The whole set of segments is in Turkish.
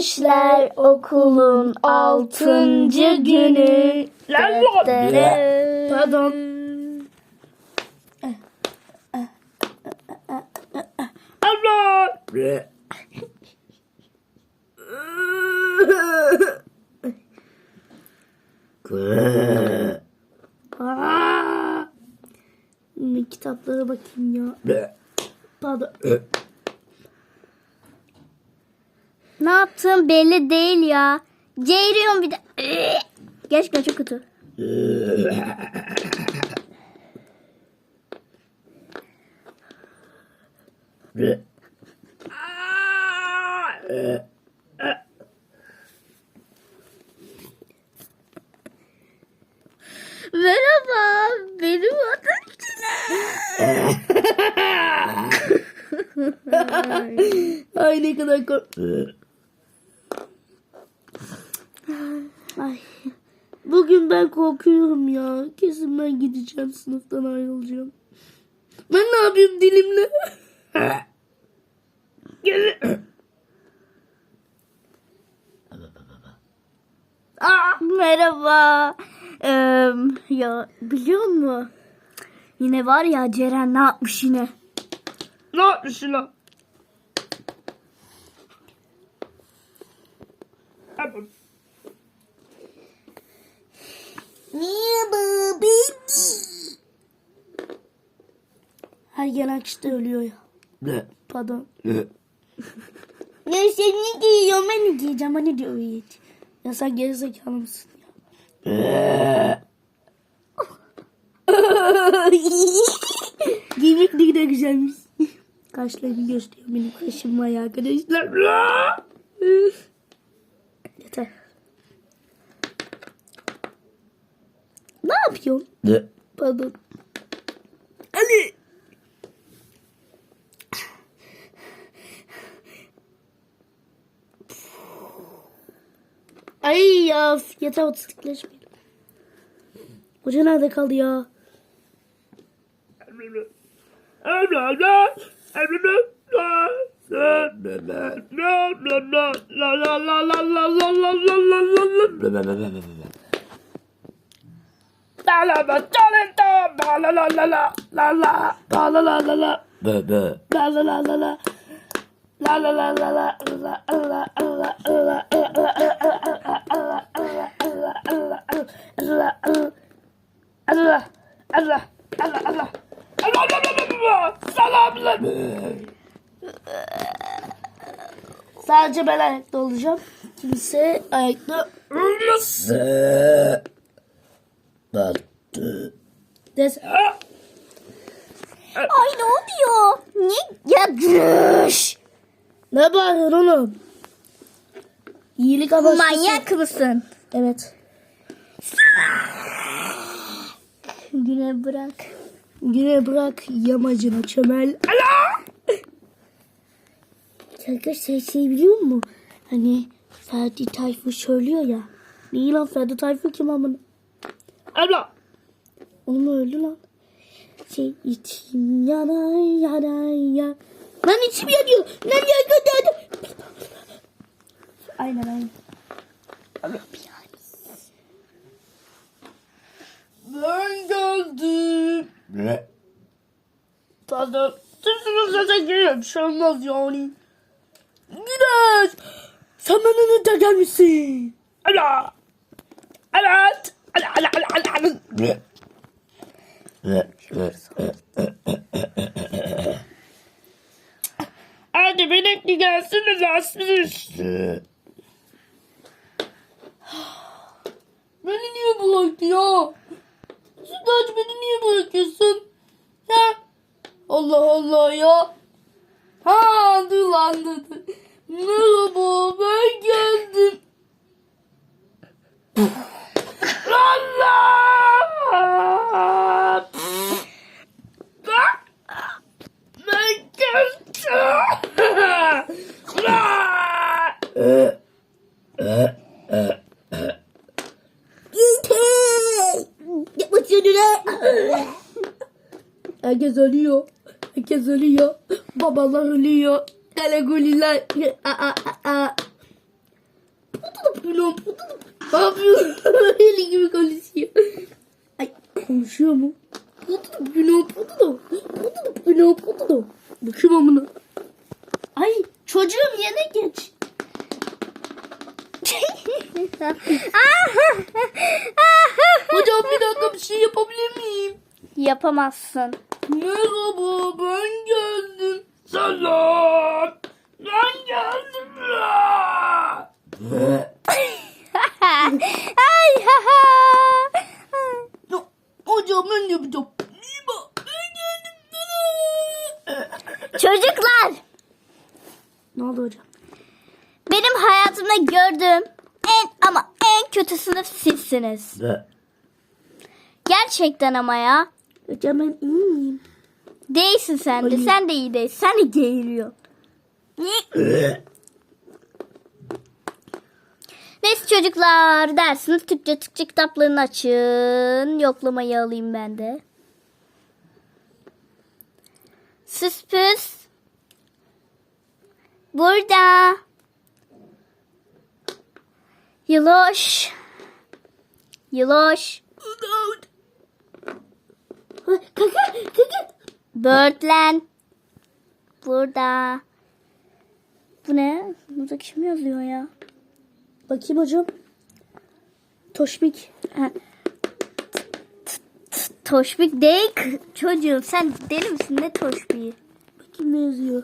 Gençler okulun altıncı günü. Pardon. Allah. Aa! Kitaplara bakayım ya. Pardon. Ne yaptığın belli değil ya. Ceyriyon bir de. Gerçekten çok kötü. Merhaba, benim adım Ay ne kadar kork... Ay. Bugün ben korkuyorum ya. Kesin ben gideceğim sınıftan ayrılacağım. Ben ne yapayım dilimle? Gel. Aa, merhaba. Ee, ya biliyor musun? Yine var ya Ceren ne yapmış yine? Ne yapmışsın lan? Tamam. Merhaba baby. Her gelen kişi ölüyor ya. Pardon. Ya sen ne giyiyorsun ben ne giyeceğim bana diyor hiç. Ya sen gerizekalı mısın ya? Giymek ne güzelmiş. Kaşlarını gösteriyor benim kaşım var arkadaşlar. Yeter. Ne yapıyorsun? Pardon. Ali. Ay ya yeter otistikleşmeyelim. Hoca nerede kaldı ya? Allah Allah Allah Allah Allah Allah Selamlar. Sadece ben ayakta olacağım. Kimse ayakta olmasın. Des Ay ne oluyor? Ne? Ya gürüş. ne bağırıyorsun oğlum? İyilik amaçlı. Manyak mısın? Evet. Güne bırak. Yine bırak yamacına çömel. Allah! Arkadaşlar şey biliyor musun? Hani Ferdi Tayfur söylüyor ya. Neyi lan Ferdi Tayfur kim amına? Allah! Onu mu öldü lan? Şey içim yanar yanar ya. Lan içim yanıyor. Lan yanıyor. Aynen aynen. Ben geldim. Ne? Tadı. Sırtını geliyor. Bir şey olmaz yani. Güneş. Sen bana ne gelmişsin? Ala. Evet. Hadi gelsene dersiniz. Ne? Beni niye bıraktı ya? Sütaç beni niye bırakıyorsun? Ha? Allah Allah ya. Ha dur. dur. Merhaba ben geldim. Allah! Ben geldim. Herkes ölüyor. Herkes ölüyor. Babalar ölüyor. Teleguliler. Aa, aa, aa. Putudu pilon putudu. Ne yapıyorsun? Öyle gibi konuşuyor. Ay konuşuyor mu? Putudu pilon putudu. Putudu pilon putudu. Bakayım amına. Ay çocuğum yine geç. Hocam bir dakika bir şey yapabilir miyim? Yapamazsın. Merhaba ben geldim. Selam. Ben geldim ya. Ay ha ha. Ya, Hocam ben yapacağım. Çocuklar Ne oldu hocam? benim hayatımda gördüğüm en ama en kötü sınıf sizsiniz. Gerçekten ama ya. Hocam ben iyi miyim? Değilsin sen de. Ay. Sen de iyi değilsin. Sen de geğiriyor. Neyse çocuklar dersiniz Türkçe Türkçe kitaplarını açın. Yoklamayı alayım ben de. Süs püs. Burada. Yıloş. Yıloş. Börtlen. Burada. Bu ne? Burada kim yazıyor ya? Bakayım hocam. Toşbik. Ha. Toşbik değil çocuğum. Sen deli misin? Ne toşbiği? Bakayım ne yazıyor.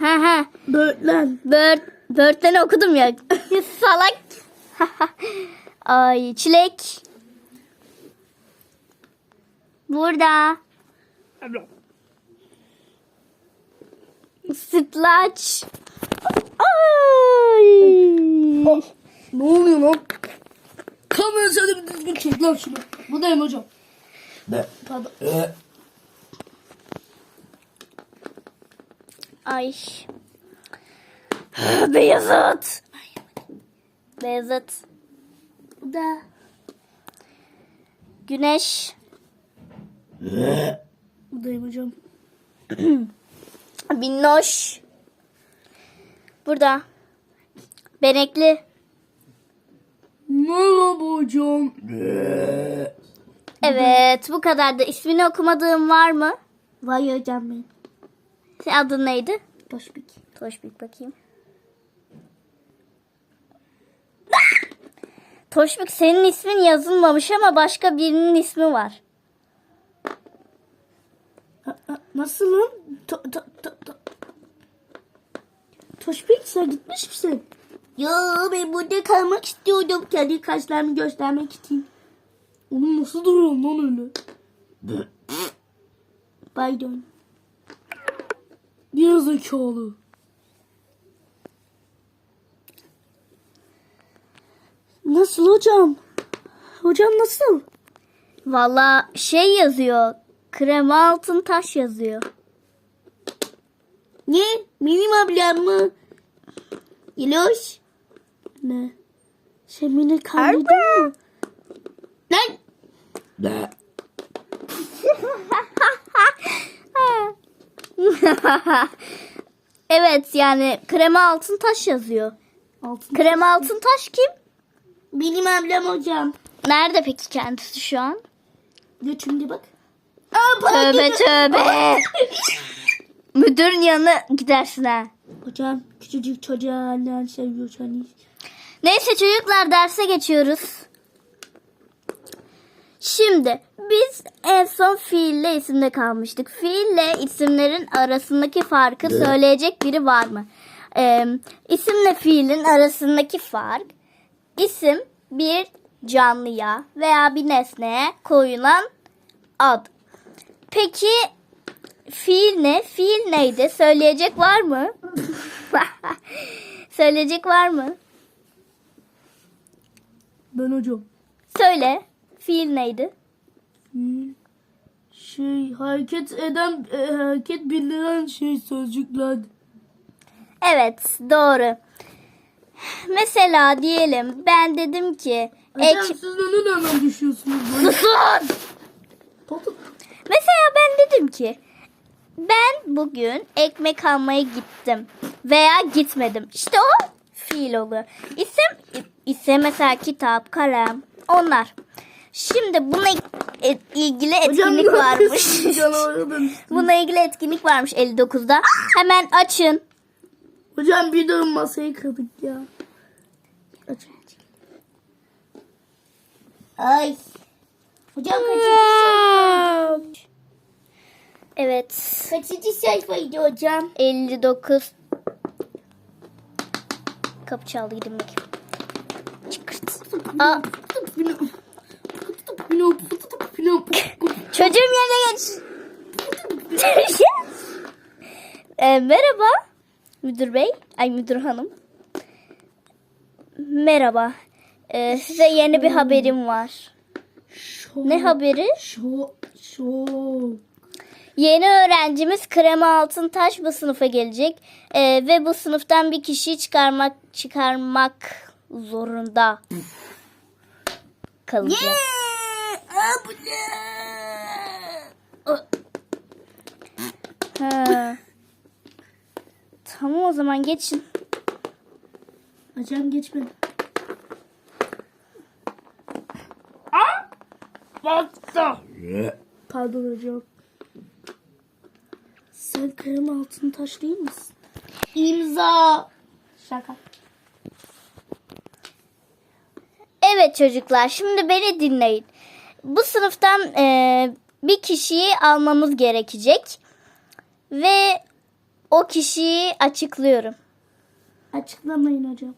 Ha ha. Böğürtlen. Bört, börtlen'i okudum ya. Salak. Ay çilek. Burada. Sütlaç. Ay. Ne oluyor lan? Kamera sen de bir düzgün çek lan şunu. Buradayım hocam. ve Pardon. ve Ay. Beyazıt. Beyazıt. Bu da. Güneş. ve Buradayım hocam. Binnoş. Burada. Benekli. Merhaba hocam. ve Evet bu kadar da ismini okumadığım var mı? Vay hocam benim. Senin adın neydi? Toşbik. Toşbik bakayım. Toşbik senin ismin yazılmamış ama başka birinin ismi var. Ha, ha, Nasıl lan? To, to, to, to. Toşbik sen gitmiş misin? Yo ben burada kalmak istiyordum. Kendi kaşlarımı göstermek için. Oğlum nasıl duruyorsun lan öyle? Pardon. Bir zekalı. Nasıl hocam? Hocam nasıl? Valla şey yazıyor. Krema altın taş yazıyor. Ne? Benim ablam mı? İloş. Ne? Sen beni kandırdın mı? Lan! ve evet yani krema altın taş yazıyor. Altın. Krema altın taş kim? Benim ablam hocam. Nerede peki kendisi şu an? Götümde bak. Aa, Tövbe tövbe. Müdürün yanına gidersin ha. Hocam küçücük çocuğa annen seviyorsanız. Neyse çocuklar derse geçiyoruz. Şimdi biz en son fiille isimde kalmıştık. Fiille isimlerin arasındaki farkı söyleyecek biri var mı? Ee, isimle fiilin arasındaki fark isim bir canlıya veya bir nesneye koyulan ad. Peki fiil ne? Fiil neydi? Söyleyecek var mı? Söyleyecek var mı? Ben hocam. Söyle. Fiil neydi? Şey hareket eden e, hareket bildiren şey sözcükler. Evet doğru. Mesela diyelim ben dedim ki Hocam ek... siz neden hemen düşüyorsunuz? Susun! Mesela ben dedim ki ben bugün ekmek almaya gittim veya gitmedim. İşte o fiil oluyor. İsim, isim mesela kitap, kalem onlar. Şimdi buna ilgili etkinlik varmış. Hocam, Buna ilgili etkinlik varmış 59'da. Hemen açın. hocam bir de masayı kırdık ya. Aç. Ay. Hocam Evet. kaçıncı sayfaydı hocam? 59. Kapı çaldı gidin bakayım. Çıkırt. Aa, çocuğum yerine geç. e, merhaba müdür bey. Ay müdür hanım. Merhaba. E, size yeni bir haberim var. Ne haberi? Çok çok. Yeni öğrencimiz Krema Altıntaş bu sınıfa gelecek Ee, ve bu sınıftan bir kişiyi çıkarmak çıkarmak zorunda kalacak. Ha. Tamam o zaman geçin. Hocam geçme. Ve Pardon hocam. Sen krem altın taş değil misin? İmza. Şaka. Evet çocuklar şimdi beni dinleyin. Bu sınıftan e, bir kişiyi almamız gerekecek ve o kişiyi açıklıyorum. Açıklamayın hocam.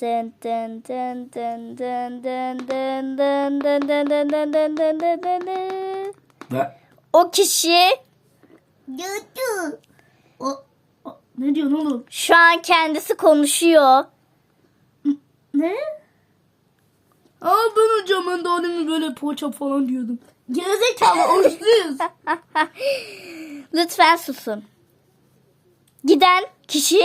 Dın dın dın dın dın dın dın dın dın dın dın dın dın dın dın dın dın. ve O kişi O, o- ne diyorsun oğlum? şu an kendisi konuşuyor. Ne? Aa ben hocam ben daha demin böyle poğaça falan diyordum. Gerizekalı oruçluyuz. Lütfen susun. Giden kişi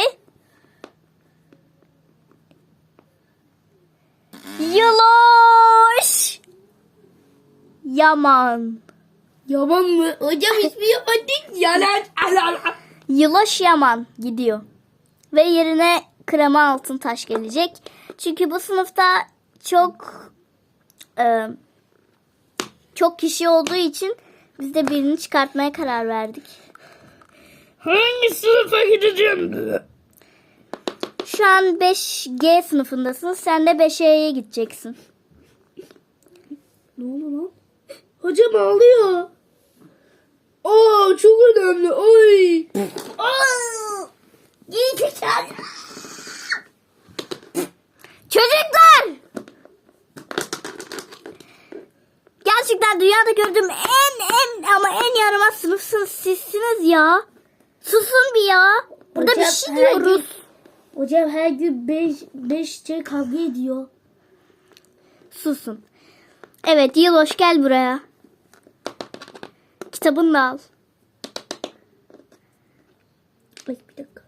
Yaloş Yaman. Yaman mı? Hocam ismi yapmadık. Yalan. Yalan. Yıloş Yaman gidiyor. Ve yerine krema altın taş gelecek. Çünkü bu sınıfta çok e, çok kişi olduğu için biz de birini çıkartmaya karar verdik. Hangi sınıfa gideceğim? Şu an 5G sınıfındasın. Sen de 5E'ye gideceksin. Ne oldu lan? Hocam ağlıyor. Aa çok önemli. Oy. Aa! Gerizekalı. Çocuklar! Gerçekten dünyada gördüğüm en en ama en yaramaz sınıfsınız sizsiniz ya. Susun bir ya. Burada bir Hocam, şey her diyoruz. gün- Hocam her gün 5 5 şey kavga ediyor. Susun. Evet Yıloş gel buraya. Da al. Ay bir dakika.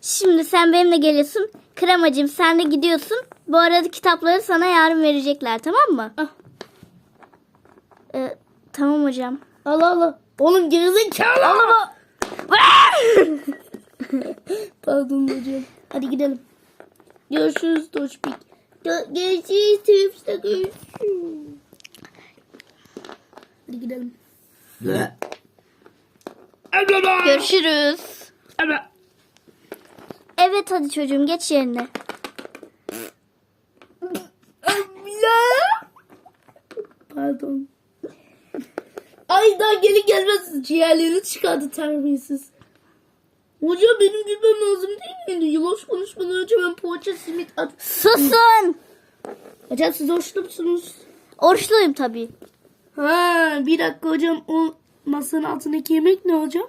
Şimdi sen benimle geliyorsun. Kremacığım sen de gidiyorsun. Bu arada kitapları sana yarın verecekler tamam mı? Ah. Ee, tamam hocam. Al al al. Oğlum gerizekalı. Pardon hocam. Hadi gidelim. Görüşürüz Doçbik. Gö- Görüşürüz. Teneffüste görüşürüz. Hadi gidelim. Görüşürüz. Evet hadi çocuğum geç yerine. Pardon. Ay daha gelin gelmez ciğerlerini çıkardı terbiyesiz. Hocam benim gülmem lazım değil miydi? Yıloş konuşmadan önce ben poğaça simit at. Susun. Hocam siz hoşlu musunuz? Oruçluyum tabii. Ha bir dakika hocam o masanın altındaki yemek ne hocam?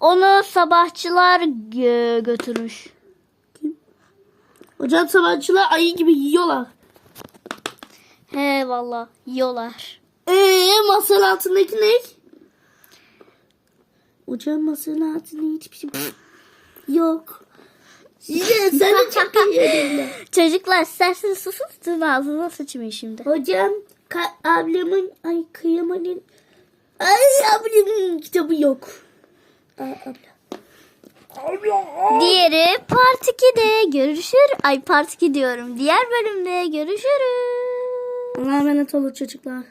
Onu sabahçılar gö- götürmüş. Hocam sabahçılar ayı gibi yiyorlar. He valla yiyorlar. Eee masanın altındaki ne? Hocam masanın altında hiçbir şey yok. Size sen de çok iyi. Çocuklar isterseniz susun sizin ağzınıza sıçmayın şimdi. Hocam ka- ablamın ay kıyamanın ay ablamın kitabı yok. Aa, abla. Diğeri part 2'de görüşür. Ay part 2 diyorum. Diğer bölümde görüşürüz. Allah'a emanet olun çocuklar.